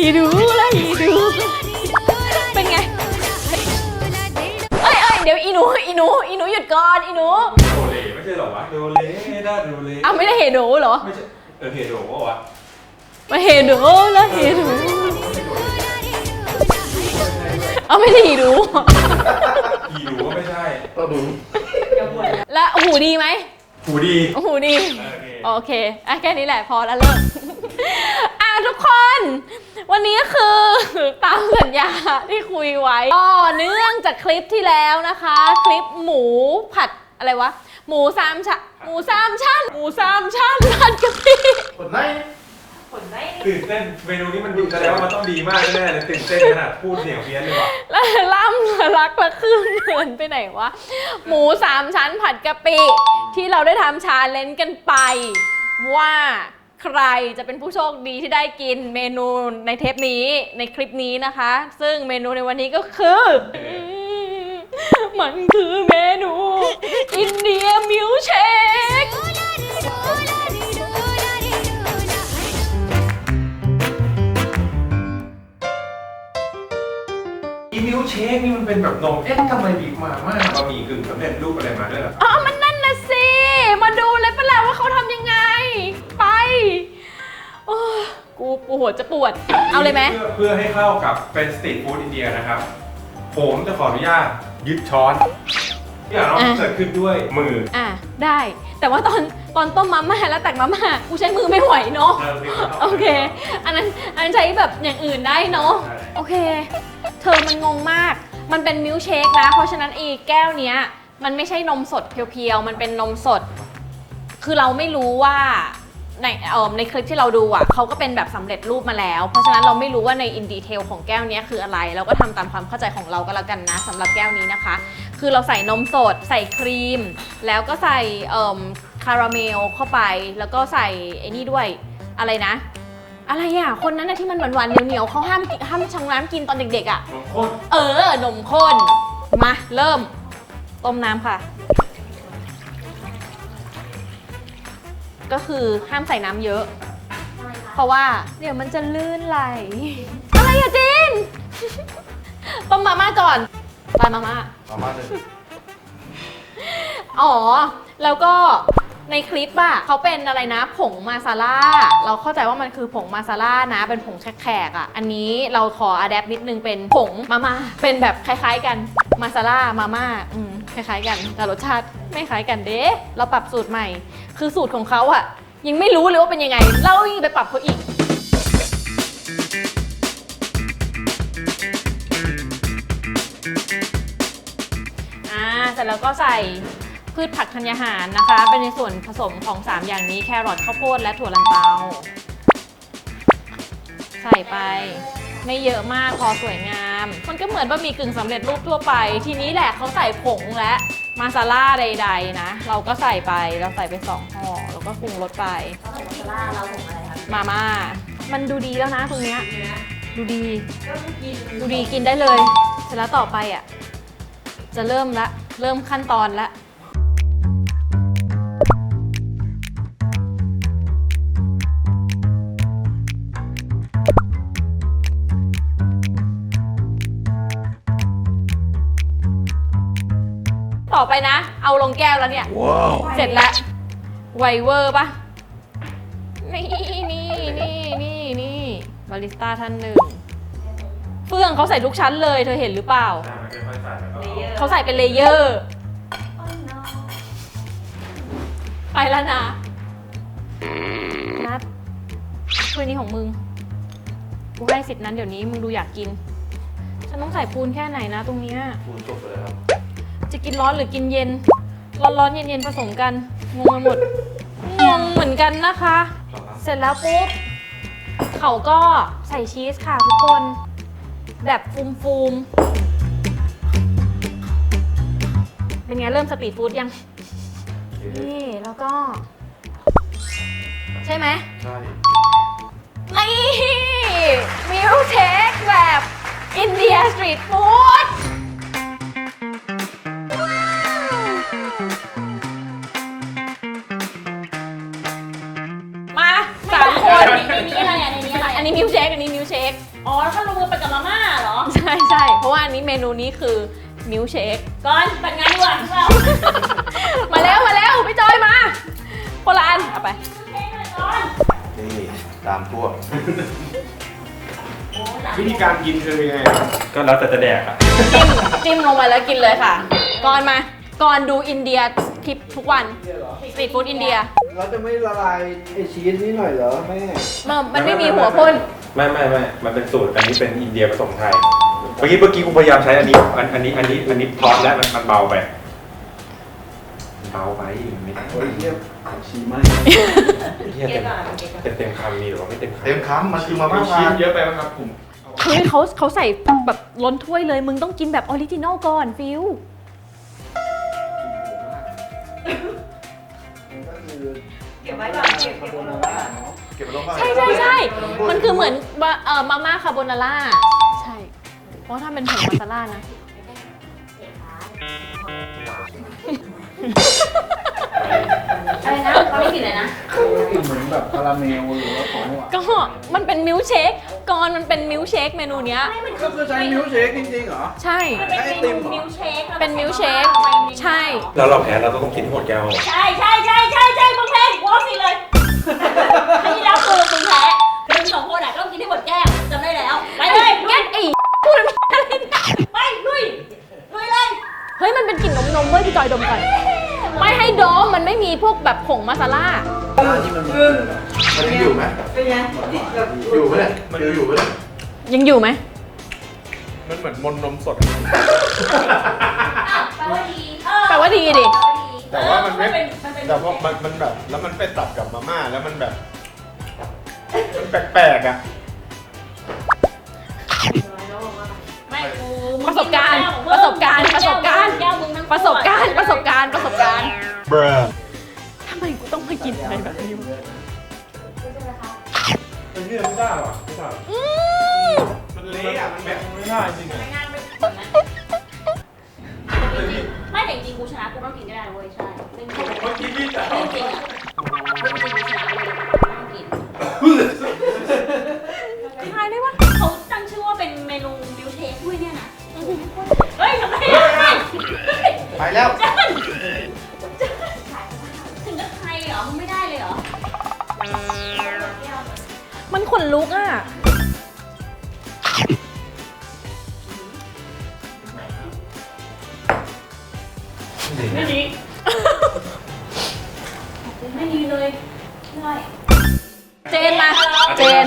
อีดูละอีดูเป็นไงเอ้ยเอ้ยเดี๋ยวอีหนูอีหนูอีหนูหยุดก่อนอีหนูโดเลไม่ใช่เหรอวะโดเลได้โดเลอ้าวไม่ได้เฮโดเหรอไม่ใช่เออเฮโดวะวะมาเฮโดแล้วเฮโดเอาไม่ได้อีดูอีดูก็ไม่ใช่ก็ดูแล้วหูดีไหมหูดีหูดีโอเคโอเคอะแค่นี้แหละพอแล้วเลิกอะ ทุกคน วันนี้คือตามสัญญาที่คุยไว้ต่อเนื่องจากคลิปที่แล้วนะคะ คลิปหมูผัดอะไรวะ หมูสามชั้นหมูสามชั้นหมูสามชั้นผัดกะปิกดไลค์ตื่นเต้นเมนูนี้มันดีแสดงว่ามันต้องดีมากแน่ๆเลยตื่นเต้นขนาดพูดเสียงเพี้ยนเลยว่ะแล้วล่ำรักละครึ่งเดินไปไหนวะหมูสามชั้นผัดกะปิที่เราได้ทำชาเลนจ์กันไปว่า ใครจะเป็นผู้โชคดีที่ได้กินเมนูในเทปนี้ในคลิปนี้นะคะ ซึ่งเมนูในวันนี้ก็คืออืมมันคือเมนูอินเดียมิลเชค อีมิลเชคนี่มันเป็นแบบนม เอ๊ะทำไมบีบมาม่าบะหมี่กึ่งสำเร็จรูปอะไรมาด้วยล่ะอ๋อ มันนั่นนะสิ มาดูเลยปะล่ะว่าเขาทำยังไงไป โอ้ยกูปวดจะปวด เอาเลยไหม พื่อเพื่อให้เข้ากับเป็นสตรีทฟู้ดอินเดียนะครับ ผมจะขออนุญาตยึดช้อนที่เราต้องเกิดขึ้นด้วยมืออะ ได้ แต่ว่าตอนตอนต้มมาม่าแล้วตักมาม่ากูใช้มือไม่ไหวเนาะ โอเค อันนั้นอันนั้นใช้แบบอย่างอื่นได้เนาะใช่โอเค เธอมันงงมาก มันเป็นมิลค์เชคนะ เพราะฉะนั้นอีแก้วเนี้ย มันไม่ใช่นมสดเพียวๆ มันเป็นนมสด คือเราไม่รู้ว่า ในเอ่อในคลิปที่เราดูอะเขาก็เป็นแบบสำเร็จรูปมาแล้ว เพราะฉะนั้นเราไม่รู้ว่าในอินดีเทลของแก้วเนี้ยคืออะไร เราก็ทำตามความเข้าใจของเราก็แล้วกันนะสำหรับแก้วนี้นะคะ คือเราใส่นมสด ใส่ครีม แล้วก็ใส่เอ่อคาราเมลเข้าไป แล้วก็ใส่ไอ้นี่ด้วยอะไรนะ อะไรอะ คนนั้นนะที่มันหวานๆเหนียวๆเขาห้ามกินห้ามชังน้ำกินตอนเด็กๆอะนมข้นเออนมข้นมาเริ่มต้มน้ำค่ะ ก็คือห้ามใส่น้ำเยอะ เพราะว่าเดี๋ยวมันจะลื่นไหล อะไรอะจิน ต้มมาม่าก่อนไปมาม่า มาม่าเลยอ๋อ แล้วก็ ในคลิปอะเขาเป็นอะไรนะ ผงมาซาล่าเราเข้าใจว่ามันคือผงมาซาล่านะ เป็นผงแขกอะอันนี้เราขออะแดปนิดนึงเป็นผงมาม่าเป็นแบบคล้าย ๆ กันมาซาล่ามาม่าอืมคล้ายๆกัน แต่รสชาติไม่คล้ายกันเด้เราปรับสูตรใหม่ คือสูตรของเขาอะยังไม่รู้เลยว่าเป็นยังไง เรายิ่งไปปรับเขาอีกอ่าเสร็จแล้วก็ใส่ พืชผักธัญญาหารนะคะ เป็นในส่วนผสมของ 3 อย่างนี้แครอทข้าวโพดและถั่วลันเตา ใส่ไป ไม่เยอะมากพอสวยงาม มันก็เหมือนบะหมี่กึ่งสำเร็จรูปทั่วไป ทีนี้แหละเขาใส่ผงและมาซาล่าใด ๆ นะ เราก็ใส่ไปเราใส่ไปสองห่อแล้วก็ปรุงรสไปมาม่ามันดูดีแล้วนะตรงเนี้ยดูดีดูดีกินได้เลย เสร็จแล้วต่อไปอะ จะเริ่มละ เริ่มขั้นตอนละ อไปนะ เอาลงแก้วแล้วเนี่ย เสร็จแล้ว ไวเวอร์ปะนี่นี่นี่นี่นี่บาริสต้าท่านหนึ่ง เฟื่องเขาใส่ทุกชั้นเลย เธอเห็นหรือเปล่าใช่มันเป็นค่อยใส่แล้วก็เขาใส่เป็นเลเยอร์ ไปแล้วนะ นัดถ้วยนี้ของมึง กูให้สิทธิ์นั้นเดี๋ยวนี้มึงดูอยากกิน ฉันต้องใส่ปูนแค่ไหนนะตรงเนี้ยคูณจบไปแล้วครับ จะกินร้อนหรือกินเย็น ร้อนร้อนๆเย็นเย็นๆผสมกันงงไปหมดงงเหมือนกันนะคะ เสร็จแล้วปุ๊บเขาก็ใส่ชีสค่ะทุกคน แบบฟูมๆเป็นไงเริ่มสตรีทฟู้ดยัง นี่แล้วก็ ใช่ไหมใช่นี่มิลเชคแบบอินเดียสตรีทฟู้ด มาสามคนในนี้อะไรอะในนี้อะไรอันนี้มิลเชคอันนี้มิลเชคอ๋อแล้วก็ลงมือไปกับมาม่าเหรอ ใช่ใช่เพราะว่าอันนี้เมนูนี้คือมิลเชค ก่อนแต่งงานดีกว่าเรามาแล้วมาแล้วพี่จอยมาคนละอันเอาไปเค้กเลยก่อนนี่ตามพวกวิธีการกินคือยังไงครับก็แล้วแต่จะแดกอะ จิ้มจิ้มลงไปแล้วกินเลยค่ะ ก่อนมา ก่อนดูอินเดียคลิปทุกวันสตรีทฟู้ดอินเดีย เราจะไม่ละลายไอชีสนี่หน่อยเหรอแม่ มันมันไม่มีหัวพ่นไม่ไม่ไม่มันเป็นสูตร อันนี้เป็นอินเดียผสมไทย เมื่อกี้เมื่อกี้กูพยายามใช้อันนี้ อันอันนี้อันนี้อันนี้พอดแล้วมันมันเบาไปเบาไปไม่ได้โอ้ยเทียบชีสไหมเหี้ยเต็มเต็มเต็มคำมีหรือว่าไม่เต็มคำเต็มคำมันคือมาม่าชีพาสเยอะไปไหมครับผมเฮ้ยเขาเขาใส่แบบล้นถ้วยเลย มึงต้องกินแบบออริจินอลก่อนฟิว คือเก็บไว้ก่อนเก็บเก็บไว้ก่อน เก็บไว้ก่อน ใช่ใช่ใช่มันคือเหมือนบะเอ่อมาม่าคาโบนาร่า ใช่ เพราะถ้าเป็นผงมาซาล่านะ อะไรนะเราไม่กินเลยนะเหมือนแบบคาราเมลหรือว่าของหวานก็มันเป็นมิลค์เชคก่อนมันเป็นมิลค์เชคเมนูเนี้ยก็คือใช้มิลค์เชคจริงๆเหรอ ใช่ มันเป็นเมนูมิลค์เชคเป็นมิลค์เชค ใช่ แล้วเราแพ้เราต้องกินทั้งหมดแก้วใช่ใช่ใช่ใช่ใช่มึงแพ้วอสิเลยครั้งที่แล้วคือมึงแพ้มึงสองคนอะต้องกินให้หมดแก้วจำได้แล้ว ไปเลยลุแก้ยไอ้พูดอะไรเนี่ยไปลุยลุยเลย เฮ้ย มันเป็นกลิ่นนมนมๆเว้ยพี่จอยดมก่อน ไม่ให้ดมมันไม่มีพวกแบบผงมาซาล่าที่มันมันยังอยู่ไหมเป็นไงอยู่ไหมเนี่ยมันอยู่ไหมเนี่ยยังอยู่ไหมมันเหมือนมนนมสด แปลว่าดีแปลว่าดีดิแต่ว่ามันไม่เป็นมันเป็นแต่ว่ามันมันแบบ แล้วมันไปตัดกับมาม่าแล้วมันแบบมันแปลกๆอะไม่กูประสบการณ์ประสบการณ์ประสบการณ์แก้วมึงทั้งประสบการณ์ประสบการณ์ประส บการณ์ทำไมกูต้องมากินอะไรแบบนี้วะมันเลือกไม่ได้หรอไม่ได้อืมมันเละอะ มันแบบไม่ได้จริงอะงานไม่ผลนะไม่แต่จริงๆกูชนะกูต้องกินก็ได้เว้ยใช่เรื่องจริงเมื่อกี้พี่แต่เรื่องจริงอะ มันขนลุกอะ ไม่ดีไม่ดีเลยใช่เจนมาเจน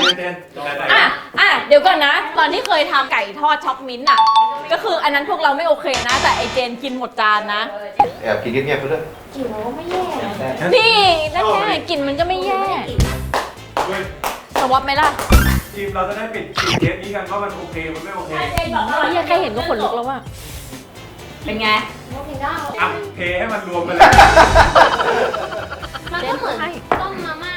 อะ อะ เดี๋ยวก่อนนะ ตอนที่เคยทำไก่ทอดช็อกมิ้นท์อะ ก็คืออันนั้นพวกเราไม่โอเคนะ แต่ไอเจนกินหมดจานนะ แอบกินเงียบๆไปด้วยจิ๋วไม่แย่นะนี่นั่นแค่กลิ่นมันก็ไม่แย่ สวอปไหมล่ะทีมเราจะได้ปิดปิดเทปนี้กันว่ามันโอเคมันไม่โอเคเจนบอกอร่อยเฮียแค่เห็นก็ขนลุกแล้วว่ะเป็นไงอะเทให้มันรวมไปเลยมันก็เหมือนต้มมาม่า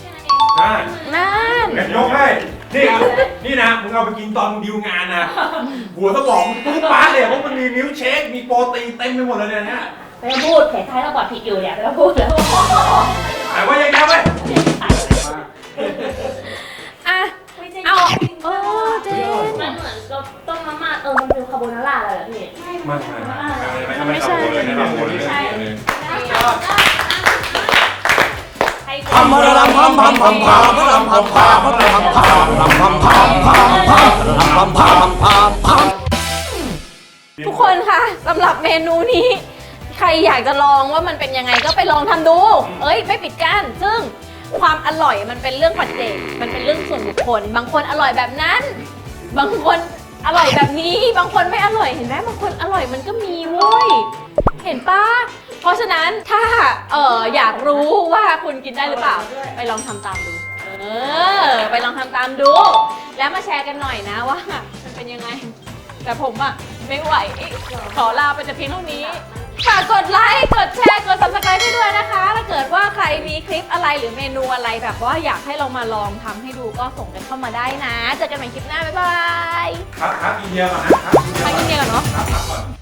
แค่นั้นเองได้นั่นเดี๋ยวยกให้ นี่นี่นะมึงเอาไปกินตอนมึงดิวงานนะหัวสมองมึงปุ๊บป้าดเลยเพราะมันมีมิลค์เชค มีโปรตีนเต็มไปหมดเลยเนี่ยไม่ต้องพูดแผลไทยเราปลอดผิดอยู่เนี่ยไม่ต้องพูดแล้วแต่ว่ายังไงเว้ย เออมันเป็นคาโบนาร่าเลยเหรอพี่ไม่ไม่มันไม่ใช่ไม่ทำเลยใช่พัมพะรัมพัมพัมพัมพามพะรัมพัมพามพะรัมพัมพามพัมพามพามพามพัมพามพามพามทุกคนค่ะสำหรับเมนูนี้ ใครอยากจะลองว่ามันเป็นยังไงก็ไปลองทำดู เอ้ยไม่ปิดกั้นซึ่งความอร่อยมันเป็นเรื่องปัจเจก มันเป็นเรื่องส่วนบุคคล บางคนอร่อยแบบนั้น บางคน อร่อยแบบนี้ บางคนไม่อร่อยเห็นไหมบางคนอร่อยมันก็มีเว้ย เห็นปะเพราะฉะนั้นถ้าเอออยากรู้ว่าคุณกินได้หรือเปล่า ไปลองทำตามดู เออ ไปลองทำตามดู แล้วมาแชร์กันหน่อยนะว่ามันเป็นยังไง แต่ผมอะไม่ไหว ขอลาไปแต่เพียงเท่านี้ ฝากกดไลค์ กดแชร์ กด subscribe ให้ด้วยนะคะ ถ้าเกิดว่าใครมีคลิปอะไรหรือเมนูอะไรแบบว่าอยากให้เรามาลองทำให้ดูก็ส่งกันเข้ามาได้นะ เจอกันใหม่คลิปหน้า บ๊ายบาย ครับครับอินเดียก่อนนะครับไปกินเดียวกันเนาะ ครับครับก่อน